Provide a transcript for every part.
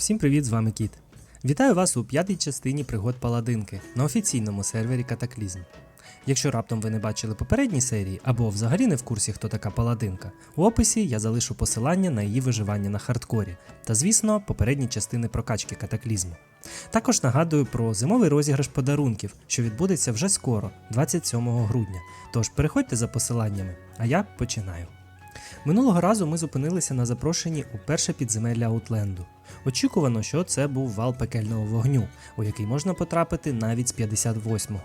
Всім привіт, з вами Кіт. Вітаю вас у п'ятій частині пригод Паладинки на офіційному сервері Катаклізм. Якщо раптом ви не бачили попередні серії або взагалі не в курсі, хто така паладинка, у описі я залишу посилання на її виживання на хардкорі та, звісно, попередні частини прокачки катаклізму. Також нагадую про зимовий розіграш подарунків, що відбудеться вже скоро, 27 грудня. Тож переходьте за посиланнями, а я починаю. Минулого разу ми зупинилися на запрошенні у перше підземелля Аутленду. Очікувано, що це був вал пекельного вогню, у який можна потрапити навіть з 58-го.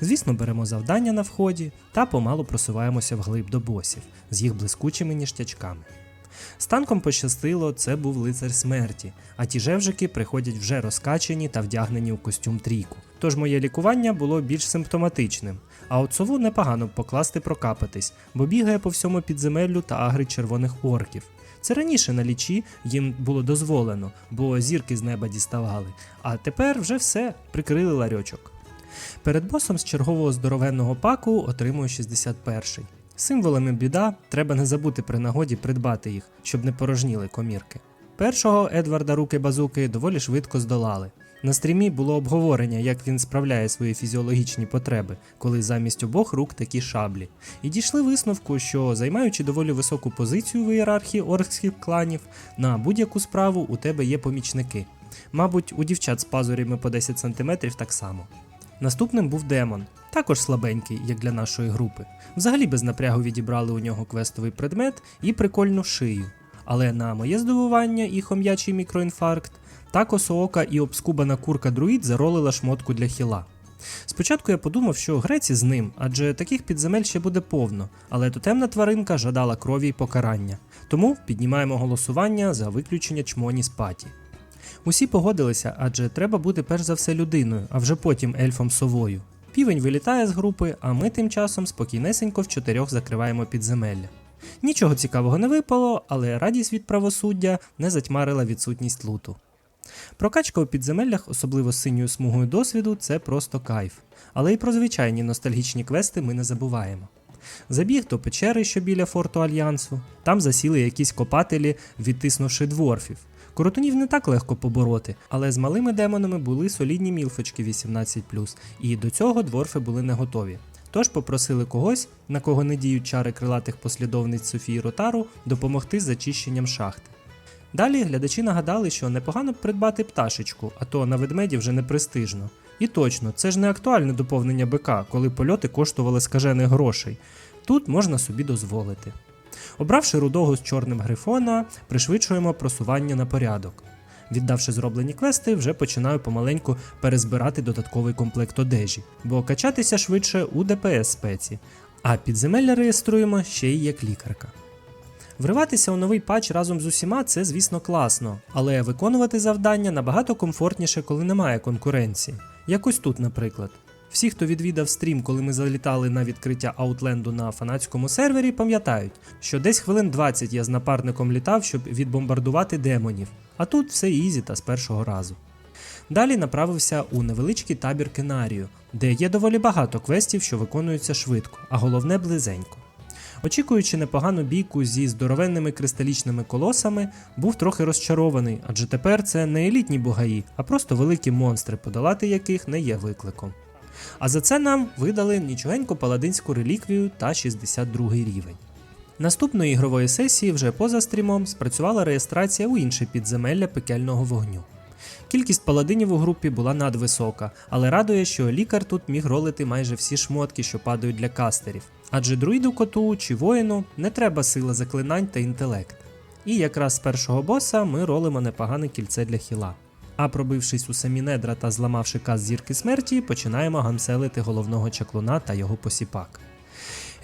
Звісно, беремо завдання на вході та помалу просуваємося вглиб до босів з їх блискучими ніштячками. З танком пощастило, це був лицар смерті, а ті жевжики приходять вже розкачені та вдягнені у костюм трійку. Тож моє лікування було більш симптоматичним, а от сову непогано б покласти прокапатись, бо бігає по всьому підземеллю та агрить червоних орків. Це раніше на лічі їм було дозволено, бо зірки з неба діставали, а тепер вже все прикрили ларьочок. Перед босом з чергового здоровенного паку отримую 61-й. Символами біда треба не забути при нагоді придбати їх, щоб не порожніли комірки. Першого Едварда руки базуки доволі швидко здолали. На стрімі було обговорення, як він справляє свої фізіологічні потреби, коли замість обох рук такі шаблі. І дійшли висновку, що займаючи доволі високу позицію в ієрархії оркських кланів, на будь-яку справу у тебе є помічники. Мабуть, у дівчат з пазурями по 10 см так само. Наступним був демон, також слабенький, як для нашої групи. Взагалі без напрягу відібрали у нього квестовий предмет і прикольну шию. Але на моє здивування і хом'ячий мікроінфаркт, та косоока і обскубана курка друїд заролила шмотку для хіла. Спочатку я подумав, що грець із ним, адже таких підземель ще буде повно, але тотемна тваринка жадала крові й покарання. Тому піднімаємо голосування за виключення чмоні з паті. Усі погодилися, адже треба бути перш за все людиною, а вже потім ельфом совою. Півень вилітає з групи, а ми тим часом спокійнесенько в чотирьох закриваємо підземелля. Нічого цікавого не випало, але радість від правосуддя не затьмарила відсутність луту. Прокачка у підземеллях, особливо з синьою смугою досвіду, це просто кайф. Але й про звичайні ностальгічні квести ми не забуваємо. Забіг до печери, що біля форту Альянсу, там засіли якісь копателі, відтиснувши дворфів. Коротунів не так легко побороти, але з малими демонами були солідні мілфочки 18, і до цього дворфи були не готові. Тож попросили когось, на кого не діють чари крилатих послідовниць Софії Ротару, допомогти з зачищенням шахти. Далі глядачі нагадали, що непогано б придбати пташечку, а то на ведмеді вже не престижно. І точно, це ж не актуальне доповнення БК, коли польоти коштували скажених грошей. Тут можна собі дозволити. Обравши рудого з чорним грифона, пришвидшуємо просування на порядок. Віддавши зроблені квести, вже починаю помаленьку перезбирати додатковий комплект одежі, бо качатися швидше у ДПС спеці, а підземелля реєструємо ще й як лікарка. Вриватися у новий патч разом з усіма це, звісно, класно, але виконувати завдання набагато комфортніше, коли немає конкуренції. Якось тут, наприклад. Всі, хто відвідав стрім, коли ми залітали на відкриття Аутленду на фанатському сервері, пам'ятають, що десь хвилин 20 я з напарником літав, щоб відбомбардувати демонів, а тут все ізі та з першого разу. Далі направився у невеличкий табір Кенарію, де є доволі багато квестів, що виконуються швидко, а головне близенько. Очікуючи непогану бійку зі здоровенними кристалічними колосами, був трохи розчарований, адже тепер це не елітні бугаї, а просто великі монстри, подолати яких не є викликом. А за це нам видали нічогеньку паладинську реліквію та 62 рівень. Наступної ігрової сесії вже поза стрімом спрацювала реєстрація у інше підземелля пекельного вогню. Кількість паладинів у групі була надвисока, але радує, що лікар тут міг ролити майже всі шмотки, що падають для кастерів. Адже друїду коту чи воїну не треба сила заклинань та інтелект. І якраз з першого боса ми ролимо непогане кільце для хіла. А пробившись у самі недра та зламавши каз зірки смерті, починаємо гамселити головного чаклуна та його посіпак.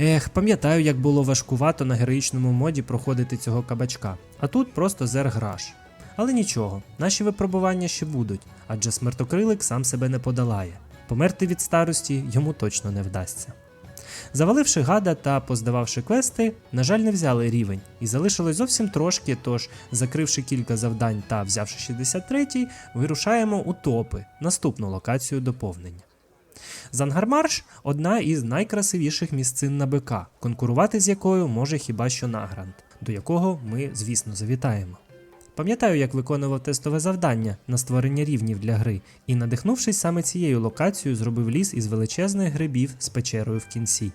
Ех, пам'ятаю, як було важкувато на героїчному моді проходити цього кабачка, а тут просто зерграш. Але нічого, наші випробування ще будуть, адже смертокрилик сам себе не подолає. Померти від старості йому точно не вдасться. Заваливши гада та поздававши квести, на жаль, не взяли рівень, і залишилось зовсім трошки, тож, закривши кілька завдань та взявши 63-й, вирушаємо у топи, наступну локацію доповнення. Зангармарш одна із найкрасивіших місцин на БК, конкурувати з якою може хіба що Награнт, до якого ми, звісно, завітаємо. Пам'ятаю, як виконував тестове завдання на створення рівнів для гри, і, надихнувшись саме цією локацією, зробив ліс із величезних грибів з печерою в кінці.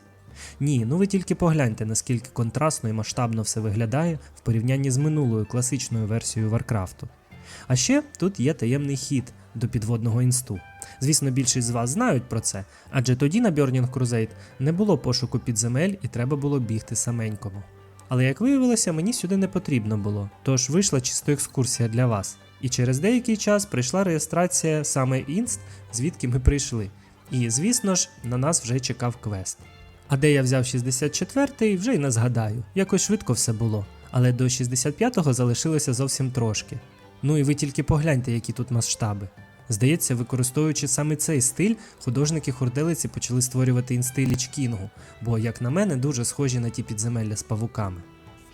Ні, ну ви тільки погляньте, наскільки контрастно і масштабно все виглядає в порівнянні з минулою класичною версією Варкрафту. А ще тут є таємний хід до підводного інсту. Звісно, більшість з вас знають про це, адже тоді на Burning Crusade не було пошуку підземель і треба було бігти саменькому. Але як виявилося, мені сюди не потрібно було, тож вийшла чисто екскурсія для вас. І через деякий час прийшла реєстрація саме Інст, звідки ми прийшли. І, звісно ж, на нас вже чекав квест. А де я взяв 64-й, вже й не згадаю. Якось швидко все було. Але до 65-го залишилося зовсім трошки. Ну і ви тільки погляньте, які тут масштаби. Здається, використовуючи саме цей стиль, художники хурделиці почали створювати інсти Ліч Кінгу, бо, як на мене, дуже схожі на ті підземелля з павуками.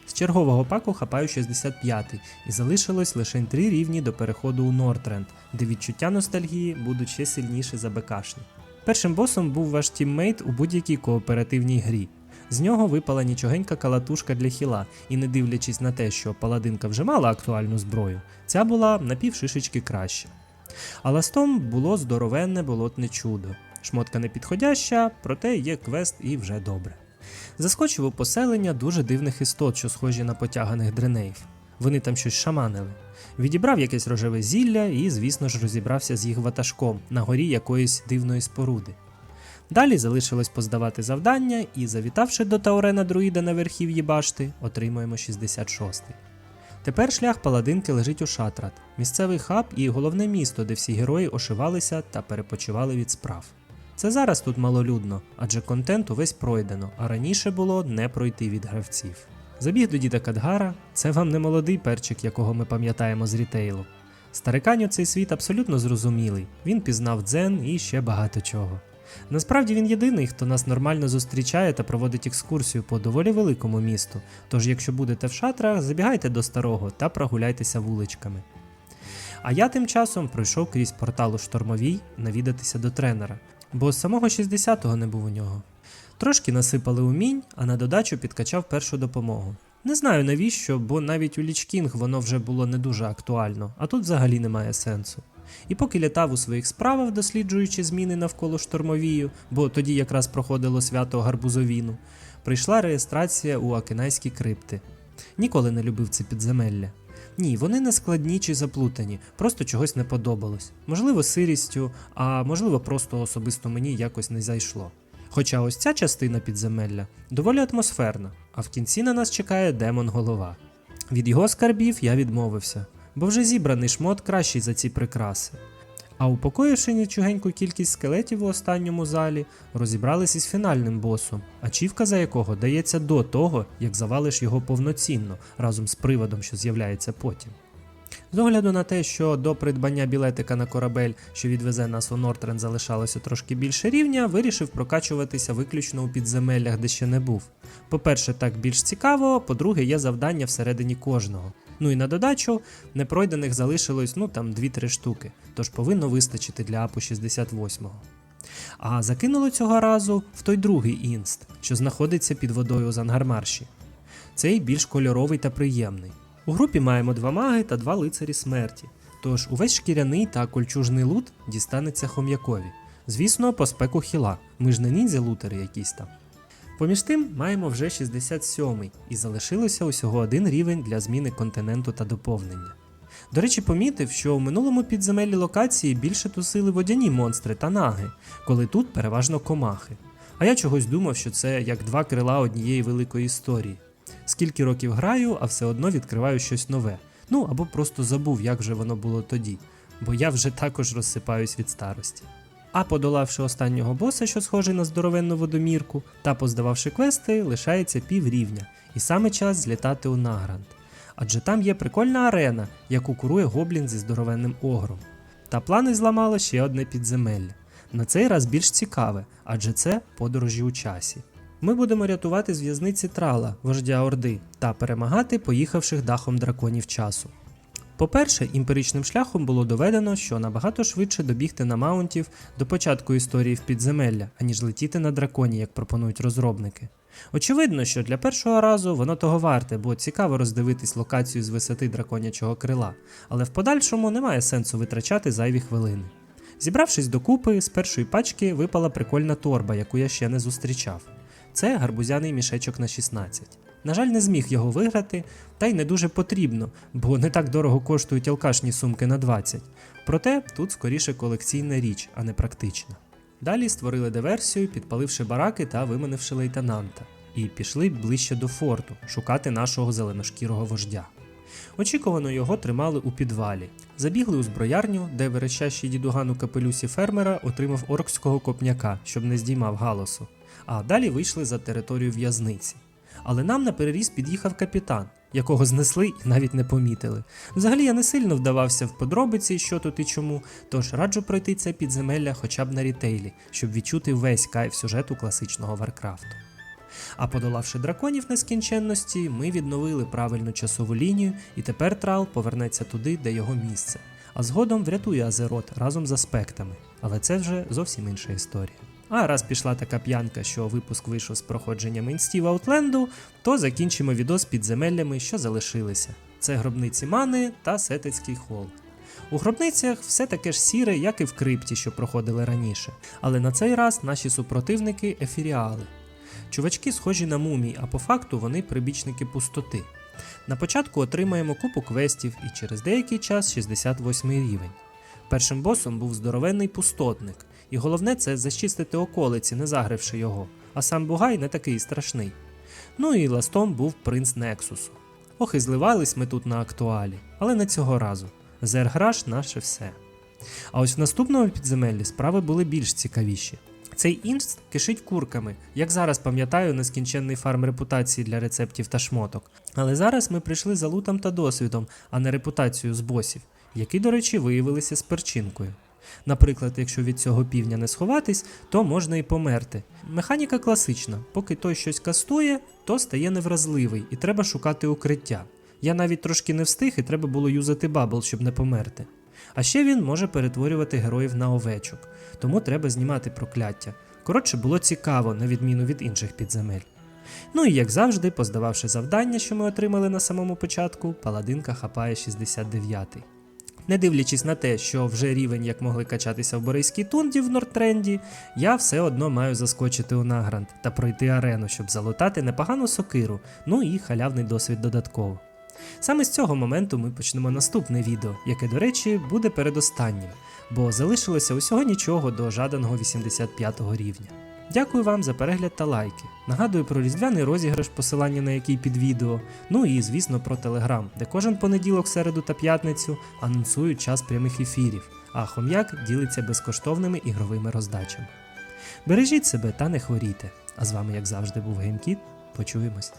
З чергового паку хапаю 65-й, і залишилось лише три рівні до переходу у Нортренд, де відчуття ностальгії будуть ще сильніші за БКшні. Першим босом був ваш тіммейт у будь-якій кооперативній грі. З нього випала нічогенька калатушка для хіла, і не дивлячись на те, що паладинка вже мала актуальну зброю, ця була на півшишечки краще. А ластом було здоровенне болотне чудо. Шмотка не підходяща, проте є квест і вже добре. Заскочив у поселення дуже дивних істот, що схожі на потяганих дренеїв. Вони там щось шаманили. Відібрав якесь рожеве зілля і, звісно ж, розібрався з їх ватажком на горі якоїсь дивної споруди. Далі залишилось поздавати завдання, і, завітавши до Таурена Друїда на верхів'ї башти, отримуємо 66-й. Тепер шлях паладинки лежить у Шатрат, місцевий хаб і головне місто, де всі герої ошивалися та перепочивали від справ. Це зараз тут малолюдно, адже контент увесь пройдено, а раніше було не пройти від гравців. Забіг до діда Кадгара це вам не молодий перчик, якого ми пам'ятаємо з рітейлу. Стариканю цей світ абсолютно зрозумілий, він пізнав дзен і ще багато чого. Насправді він єдиний, хто нас нормально зустрічає та проводить екскурсію по доволі великому місту. Тож, якщо будете в шатрах, забігайте до старого та прогуляйтеся вуличками. А я тим часом пройшов крізь портал у штормовій навідатися до тренера, бо з самого 60-го не був у нього. Трошки насипали умінь, а на додачу підкачав першу допомогу. Не знаю навіщо, бо навіть у Лічкінг воно вже було не дуже актуально, а тут взагалі немає сенсу. І поки літав у своїх справах, досліджуючи зміни навколо штормовію, бо тоді якраз проходило свято Гарбузовіну, прийшла реєстрація у Акинайські крипти. Ніколи не любив це підземелля. Ні, вони не складні чи заплутані, просто чогось не подобалось. Можливо, сирістю, а можливо, просто особисто мені якось не зайшло. Хоча ось ця частина підземелля доволі атмосферна, а в кінці на нас чекає демон голова. Від його скарбів я відмовився, бо вже зібраний шмот кращий за ці прикраси. А упокоївши нічогеньку кількість скелетів у останньому залі, розібрались із фінальним босом, ачівка за якого дається до того, як завалиш його повноцінно разом з приводом, що з'являється потім. З огляду на те, що до придбання білетика на корабель, що відвезе нас у Нортрен, залишалося трошки більше рівня, вирішив прокачуватися виключно у підземеллях, де ще не був. По-перше, так більш цікаво, по-друге, є завдання всередині кожного. Ну і на додачу, непройдених залишилось ну там 2-3 штуки, тож повинно вистачити для апу 68-го. А закинуло цього разу в той другий інст, що знаходиться під водою у Зангармарші. Цей більш кольоровий та приємний. У групі маємо два маги та два лицарі смерті. Тож увесь шкіряний та кольчужний лут дістанеться хом'якові. Звісно, по спеку хіла. Ми ж не ніндзя-лутери якісь там. Поміж тим маємо вже 67-й, і залишилося усього один рівень для зміни континенту та доповнення. До речі, помітив, що у минулому підземеллі локації більше тусили водяні монстри та наги, коли тут переважно комахи. А я чогось думав, що це як два крила однієї великої історії. Скільки років граю, а все одно відкриваю щось нове. Ну або просто забув, як же воно було тоді, бо я вже також розсипаюсь від старості. А подолавши останнього боса, що схожий на здоровенну водомірку, та поздававши квести, лишається пів рівня, і саме час злітати у Награнт. Адже там є прикольна арена, яку курує гоблін зі здоровенним огром. Та плани зламало ще одне підземелля. На цей раз більш цікаве, адже це подорожі у часі. Ми будемо рятувати з в'язниці Трала, вождя Орди, та перемагати поїхавших дахом драконів часу. По-перше, імперичним шляхом було доведено, що набагато швидше добігти на маунтів до початку історії в підземелля, аніж летіти на драконі, як пропонують розробники. Очевидно, що для першого разу воно того варте, бо цікаво роздивитись локацію з висоти драконячого крила, але в подальшому немає сенсу витрачати зайві хвилини. Зібравшись докупи, з першої пачки випала прикольна торба, яку я ще не зустрічав. Це гарбузяний мішечок на 16. На жаль, не зміг його виграти, та й не дуже потрібно, бо не так дорого коштують алкашні сумки на 20. Проте тут скоріше колекційна річ, а не практична. Далі створили диверсію, підпаливши бараки та виманивши лейтенанта, і пішли ближче до форту шукати нашого зеленошкірого вождя. Очікувано його тримали у підвалі. Забігли у зброярню, де верещащий дідуган у капелюсі фермера отримав оркського копняка, щоб не здіймав галасу. А далі вийшли за територію в'язниці. Але нам на переріз під'їхав капітан, якого знесли і навіть не помітили. Взагалі я не сильно вдавався в подробиці, що тут і чому, тож раджу пройти це підземелля хоча б на рітейлі, щоб відчути весь кайф сюжету класичного Варкрафту. А подолавши драконів нескінченності, ми відновили правильну часову лінію, і тепер трал повернеться туди, де його місце. А згодом врятує Азерот разом з аспектами. Але це вже зовсім інша історія. А раз пішла така п'янка, що випуск вийшов з проходженням інстів Аутленду, то закінчимо відео з підземеллями, що залишилися. Це гробниці Мани та Сетецький хол. У гробницях все таке ж сіре, як і в крипті, що проходили раніше. Але на цей раз наші супротивники ефіріали. Чувачки схожі на мумій, а по факту вони прибічники пустоти. На початку отримаємо купу квестів і через деякий час 68 рівень. Першим босом був здоровенний пустотник, і головне це зачистити околиці, не загривши його, а сам Бугай не такий страшний. Ну і ластом був принц Нексусу. Ох, і зливались ми тут на актуалі, але не цього разу. Зерграш наше все. А ось в наступному підземеллі справи були більш цікавіші. Цей інст кишить курками, як зараз пам'ятаю нескінченний фарм репутації для рецептів та шмоток. Але зараз ми прийшли за лутом та досвідом, а не репутацією з босів, які, до речі, виявилися з перчинкою. Наприклад, якщо від цього півня не сховатись, то можна і померти. Механіка класична, поки той щось кастує, то стає невразливий і треба шукати укриття. Я навіть трошки не встиг і треба було юзати бабл, щоб не померти. А ще він може перетворювати героїв на овечок, тому треба знімати прокляття. Коротше, було цікаво, на відміну від інших підземель. Ну і як завжди, поздававши завдання, що ми отримали на самому початку, паладинка хапає 69-й. Не дивлячись на те, що вже рівень як могли качатися в Борейській тунді в Нордтренді, я все одно маю заскочити у Награнт та пройти арену, щоб залутати непогану сокиру, ну і халявний досвід додатково. Саме з цього моменту ми почнемо наступне відео, яке, до речі, буде передостаннім, бо залишилося усього нічого до жаданого 85 рівня. Дякую вам за перегляд та лайки. Нагадую про різдвяний розіграш, посилання на який під відео. Ну і звісно про телеграм, де кожен понеділок, середу та п'ятницю анонсують час прямих ефірів, а хом'як ділиться безкоштовними ігровими роздачами. Бережіть себе та не хворійте. А з вами, як завжди, був Геймкіт. Почуємось.